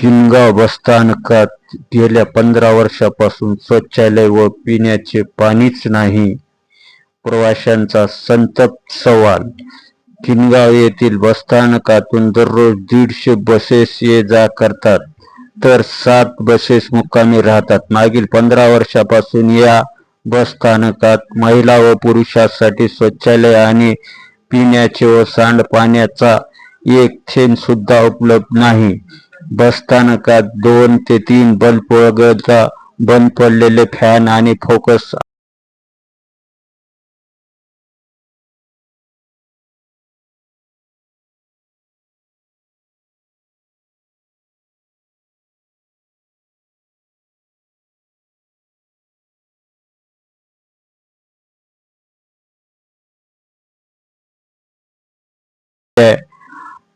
किनगाव बसस्थानकात गेल्या पंधरा वर्षापासून शौचालय व पिण्याचे पाणीच नाही. प्रवाशांचा संतप्त सवाल. किनगाव येथील बसस्थानकातून दररोज दीडशे बसेस ये जा करतात. तर सात बसेस मुक्कामी राहतात. मागील पंधरा वर्षापासून या बसस्थानकात महिला व पुरुषांसाठी शौचालय आणि पिण्याचे व सांडपाण्याचा एक थेंब सुद्धा उपलब्ध नाही. बसस्थानकात दोन ते तीन बल्ब वगळता बंद पडलेले फॅन आणि फोकस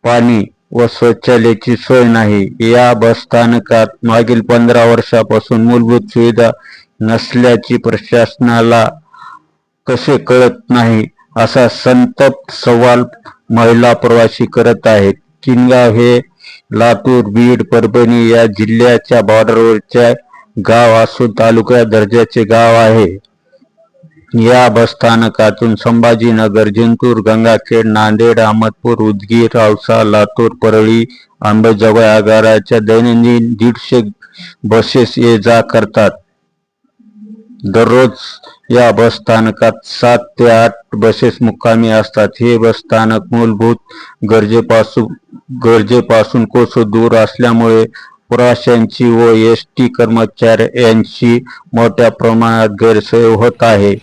पाणी व शौचालयाची सोय नाही. या बसस्थानकात मागील पंधरा वर्षापासून मूलभूत सुविधा नसल्याची प्रशासनाला कसे कळत नाही असा संतप्त सवाल महिला प्रवासी करत आहेत. किनगाव हे लातूर बीड परभणी या जिल्ह्याच्या बॉर्डरवरच्या गाव असून तालुका दर्जाचे गाव आहे. या बसस्थानकातून संभाजीनगर जिंतूर गंगाखेड नांदेड अहमदपूर उदगीर औसा लातूर परळी अंबेजोगाई आगाराच्या दैनंदिन दीडशे बसेस ये जा करतात. दररोज या बसस्थानकात सात ते आठ बसेस मुक्कामी असतात. हे बसस्थानक मूलभूत गरजेपासून गरजेपासून कोसो दूर असल्यामुळे प्रवाशांची व एस टी कर्मचाऱ्यांची मोठ्या प्रमाणात गैरसोय होत आहे.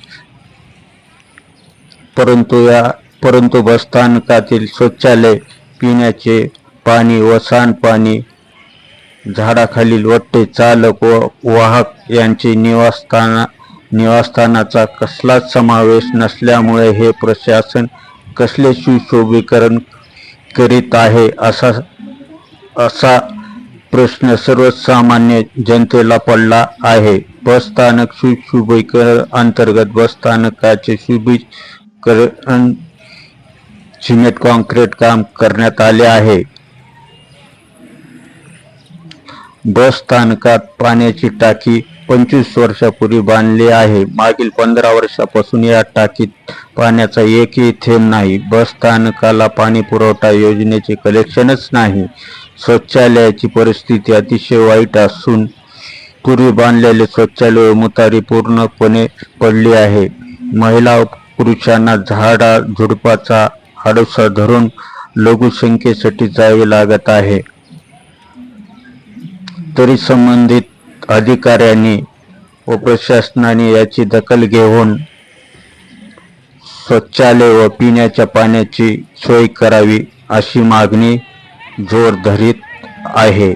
परंतु या परंतु बसस्थानकातील शौचालय पिण्याचे पाणी व सांडपाणी झाडाखालील वट्टे चालक व वाहक यांचे निवासस्थाना निवासस्थानाचा कसलाच समावेश नसल्यामुळे हे प्रशासन कसले सुशोभीकरण करीत आहे असा असा प्रश्न सर्वसामान्य जनतेला पडला आहे. बसस्थानक सुशोभीकरण अंतर्गत बसस्थानकाचे शुभीकरण सिमेंट कॉन्क्रीट काम करण्यात आले आहे. बस स्थानकात पाण्याची टाकी पंचवीस वर्षापूर्वी बांधली आहे. मागील पंधरा वर्षापासून या टाकीत पाण्याचा एकही थेंब नाही. बस स्थानकाला पाणी पुरवठा योजनेचे कलेक्शनच नाही. शौचालयाची परिस्थिती अतिशय वाईट असून पूर्वी बांधलेले शौचालय मुतारी पूर्णपणे पडली आहे. महिला पुरुषांना झाडा झुडपाचा हाडोसा धरून लघुसंख्येसाठी जावे लागत आहे. तरी संबंधित अधिकाऱ्यांनी व प्रशासनाने याची दखल घेऊन शौचालय व पिण्याच्या पाण्याची सोय करावी अशी मागणी जोर धरीत आहे.